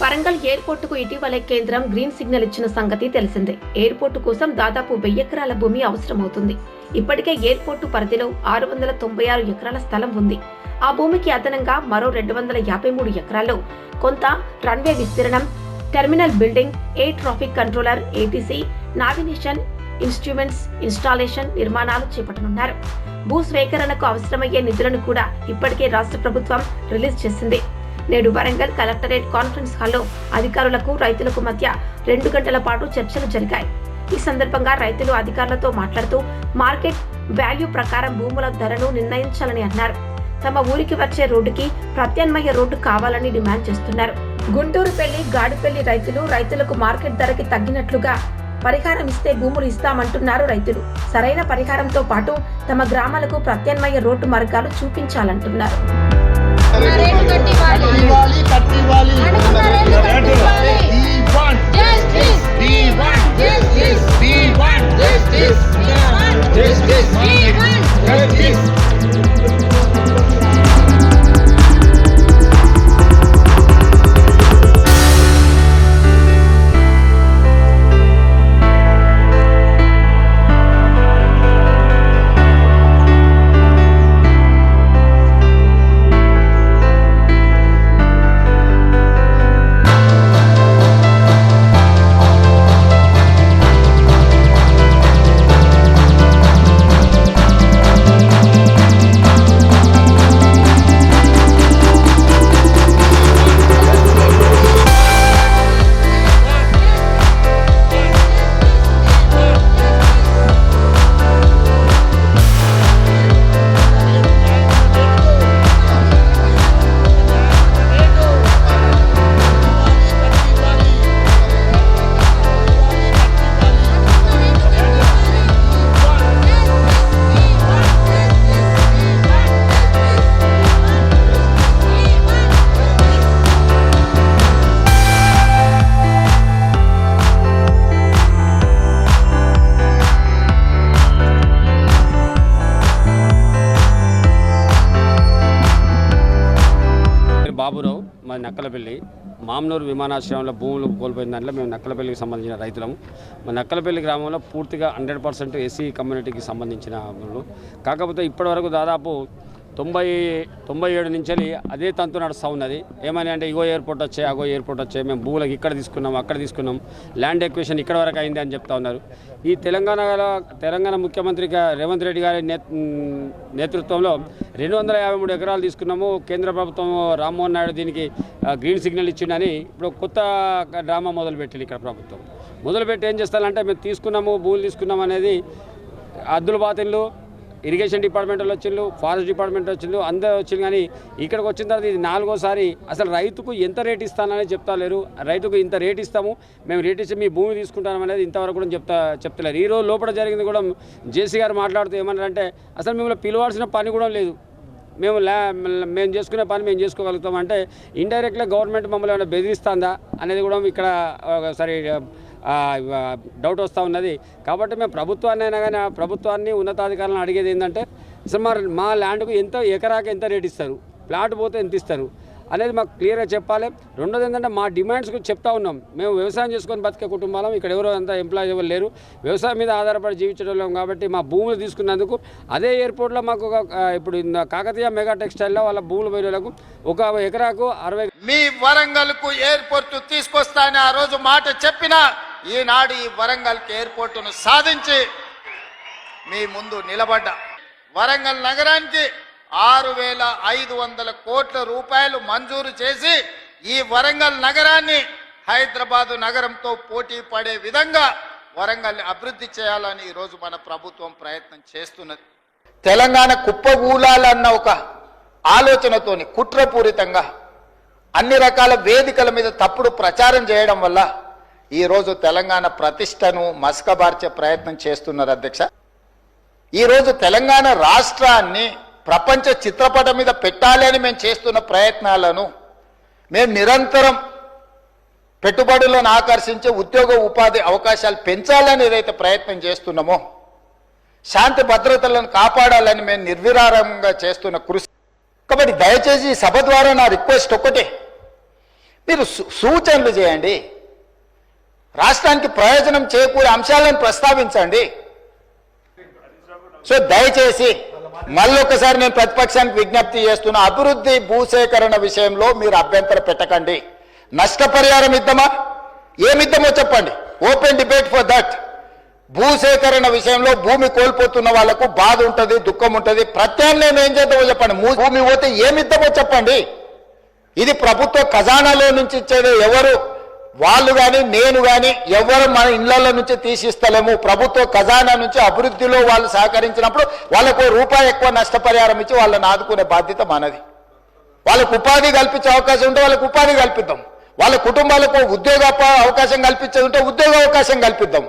వరంగల్ ఎయిర్పోర్టుకు ఇటీవలే కేంద్రం green signal ఇచ్చిన సంగతి తెలిసిందే. ఎయిర్పోర్టు కోసం దాదాపు వెయ్యి ఎకరాల భూమి అవసరమవుతుంది. ఇప్పటికే ఎయిర్పోర్టు పరిధిలో ఆరు వందల తొంభై ఆరు ఎకరాల స్థలం ఉంది. ఆ భూమికి అదనంగా మరో రెండు వందల యాభై మూడు ఎకరాల్లో కొంత రన్వే విస్తీర్ణం terminal building air traffic controller ATC navigation instruments installation నిర్మాణాలు చేపట్టనున్నారు. భూ స్వీకరణకు అవసరమయ్యే నిధులను కూడా ఇప్పటికే రాష్ట్ర ప్రభుత్వం రిలీజ్ చేసింది. నేడు వరంగల్ కలెక్టరేట్ కాన్ఫరెన్స్ హాల్లో అధికారులకు రైతులకు మధ్య రెండు గంటల పాటు చర్చలు జరిగాయి. ఈ సందర్భంగా రైతులు అధికారులతో మాట్లాడుతూ మార్కెట్ వాల్యూ ప్రకారం భూముల ధరను నిర్ణయించాలని అన్నారు. తమ ఊరికి వచ్చే రోడ్డుకి ప్రత్యామ్నాయ రోడ్డు కావాలని డిమాండ్ చేస్తున్నారు. గుంటూరు పెళ్ళి గాడిపల్లి రైతులు రైతులకు మార్కెట్ ధరకి తగ్గినట్లుగా పరిహారం ఇస్తే భూములు ఇస్తామంటున్నారు రైతులు. సరైన పరిహారంతో పాటు తమ గ్రామాలకు ప్రత్యామ్నాయ రోడ్డు మార్గాలు చూపించాలంటున్నారు. Justice! బాబురావు మా నక్కలపల్లి. మామనూరు విమానాశ్రయంలో భూములు కోల్పోయిన దాంట్లో మేము నక్కలపల్లికి సంబంధించిన రైతులము మా నక్కలపల్లి గ్రామంలో పూర్తిగా హండ్రెడ్ పర్సెంట్ ఎస్సీ కమ్యూనిటీకి సంబంధించిన కాకపోతే ఇప్పటివరకు దాదాపు తొంభై తొంభై ఏడు నుంచి అదే తంతు నడుస్తూ ఉన్నది. ఏమని అంటే ఇగో ఎయిర్పోర్ట్ వచ్చాయి అగో ఎయిర్పోర్ట్ వచ్చాయి మేము భూములకు ఇక్కడ తీసుకున్నాం అక్కడ తీసుకున్నాం ల్యాండ్ ఎక్వేషన్ ఇక్కడ వరకు అయింది అని చెప్తా ఉన్నారు. ఈ తెలంగాణలో తెలంగాణ ముఖ్యమంత్రిగా రేవంత్ రెడ్డి గారి నేతృత్వంలో రెండు వందల యాభై మూడు ఎకరాలు తీసుకున్నాము. కేంద్ర ప్రభుత్వం రామ్మోహన్ నాయుడు దీనికి గ్రీన్ సిగ్నల్ ఇచ్చిండని ఇప్పుడు కొత్త డ్రామా మొదలుపెట్టింది ఇక్కడ ప్రభుత్వం. మొదలుపెట్టి ఏం చేస్తారంటే మేము తీసుకున్నాము భూములు తీసుకున్నాం అనేది అద్దుల బాతిళ్ళు ఇరిగేషన్ డిపార్ట్మెంట్ వాళ్ళు వచ్చిండ్రు ఫారెస్ట్ డిపార్ట్మెంట్ వచ్చిండ్రు అందరూ వచ్చింది కానీ ఇక్కడికి వచ్చిన తర్వాత ఇది నాలుగోసారి అసలు రైతుకు ఎంత రేట్ ఇస్తానని చెప్తా లేరు రైతుకు ఇంత రేట్ ఇస్తాము మేము రేట్ ఇచ్చి మీ భూమి తీసుకుంటాం అనేది ఇంతవరకు కూడా చెప్తా చెప్తలేరు. ఈ రోజు లోపల జరిగింది కూడా జేసీ గారు మాట్లాడుతూ ఏమన్నారంటే అసలు మిమ్మల్ని పిలవాల్సిన పని కూడా లేదు. మేము ల్యా మేము చేసుకునే పని మేము చేసుకోగలుగుతాం. అంటే ఇండైరెక్ట్గా గవర్నమెంట్ మమ్మల్ని ఏమైనా బెదిరిస్తుందా? అనేది కూడా ఇక్కడ ఒకసారి డౌట్ వస్తూ ఉన్నది. కాబట్టి మేము ప్రభుత్వాన్ని అయినా కానీ ప్రభుత్వాన్ని ఉన్నతాధికారులను అడిగేది ఏంటంటే అసలు మా మా ల్యాండ్కు ఎంత ఎకరాకి ఎంత రేట్ ఇస్తారు? ప్లాట్ పోతే ఎంత ఇస్తారు? అనేది మాకు క్లియర్గా చెప్పాలి. రెండోది ఏంటంటే మా డిమాండ్స్ గురించి చెప్తా ఉన్నాం. మేము వ్యవసాయం చేసుకొని బతికే కుటుంబాలం. ఇక్కడ ఎవరో అంతా ఎంప్లాయీస్ ఎవరు లేరు. వ్యవసాయం మీద ఆధారపడి జీవించడం కాబట్టి మా భూములు తీసుకున్నందుకు అదే ఎయిర్పోర్ట్లో మాకు ఒక ఇప్పుడు కాకతీయ మెగా టెక్స్టైల్లో వాళ్ళ భూములు పోయినకు ఒక ఎకరాకు అరవై మీ వరంగల్కు ఎయిర్పోర్ట్ తీసుకొస్తానని ఆ రోజు మాట చెప్పిన ఈనాడు ఈ వరంగల్కి ఎయిర్పోర్టును సాధించి మీ ముందు నిలబడ్డా. వరంగల్ నగరానికి ఆరు వేల ఐదు వందల కోట్ల రూపాయలు మంజూరు చేసి ఈ వరంగల్ నగరాన్ని హైదరాబాదు నగరంతో పోటీ పడే విధంగా వరంగల్ని అభివృద్ధి చేయాలని ఈరోజు మన ప్రభుత్వం ప్రయత్నం చేస్తున్నది. తెలంగాణ కుప్పగూలాలన్న ఒక ఆలోచనతోని కుట్రపూరితంగా అన్ని రకాల వేదికల మీద తప్పుడు ప్రచారం చేయడం వల్ల ఈరోజు తెలంగాణ ప్రతిష్టను మసకబార్చే ప్రయత్నం చేస్తున్నారు అధ్యక్ష. ఈరోజు తెలంగాణ రాష్ట్రాన్ని ప్రపంచ చిత్రపటం మీద పెట్టాలి అని మేము చేస్తున్న ప్రయత్నాలను మేము నిరంతరం పెట్టుబడులను ఆకర్షించే ఉద్యోగ ఉపాధి అవకాశాలు పెంచాలని ఏదైతే ప్రయత్నం చేస్తున్నామో శాంతి భద్రతలను కాపాడాలని మేము నిర్విరారంగా చేస్తున్న కృషి. కాబట్టి దయచేసి ఈ సభ ద్వారా నా రిక్వెస్ట్ ఒక్కటే. మీరు సూచనలు చేయండి. రాష్ట్రానికి ప్రయోజనం చేకూరే అంశాలను ప్రస్తావించండి. సో దయచేసి మళ్ళొకసారి నేను ప్రతిపక్షానికి విజ్ఞప్తి చేస్తున్న అభివృద్ధి భూసేకరణ విషయంలో మీరు అభ్యంతరం పెట్టకండి. నష్టపరిహారం ఇద్దామా? ఏమిద్దామో చెప్పండి. ఓపెన్ డిబేట్ ఫర్ దట్ భూసేకరణ విషయంలో భూమి కోల్పోతున్న వాళ్ళకు బాధ ఉంటుంది దుఃఖం ఉంటుంది. ప్రత్యామ్నాయం ఏం చేద్దామో చెప్పండి. భూమి పోతే ఏమిద్దామో చెప్పండి. ఇది ప్రభుత్వ ఖజానాలో నుంచి ఇచ్చేది ఎవరు? వాళ్ళు కానీ నేను కానీ ఎవరు మన ఇళ్ళ నుంచి తీసిస్తలేము. ప్రభుత్వ ఖజానా నుంచి అభివృద్ధిలో వాళ్ళు సహకరించినప్పుడు వాళ్ళకు రూపాయి ఎక్కువ నష్టపరిహారం ఇచ్చి వాళ్ళని ఆదుకునే బాధ్యత మనది. వాళ్ళకు ఉపాధి కల్పించే అవకాశం ఉంటే వాళ్ళకు ఉపాధి కల్పిద్దాం. వాళ్ళ కుటుంబాలకు ఉద్యోగ అవకాశం కల్పించేది ఉంటే ఉద్యోగ అవకాశం కల్పిద్దాం.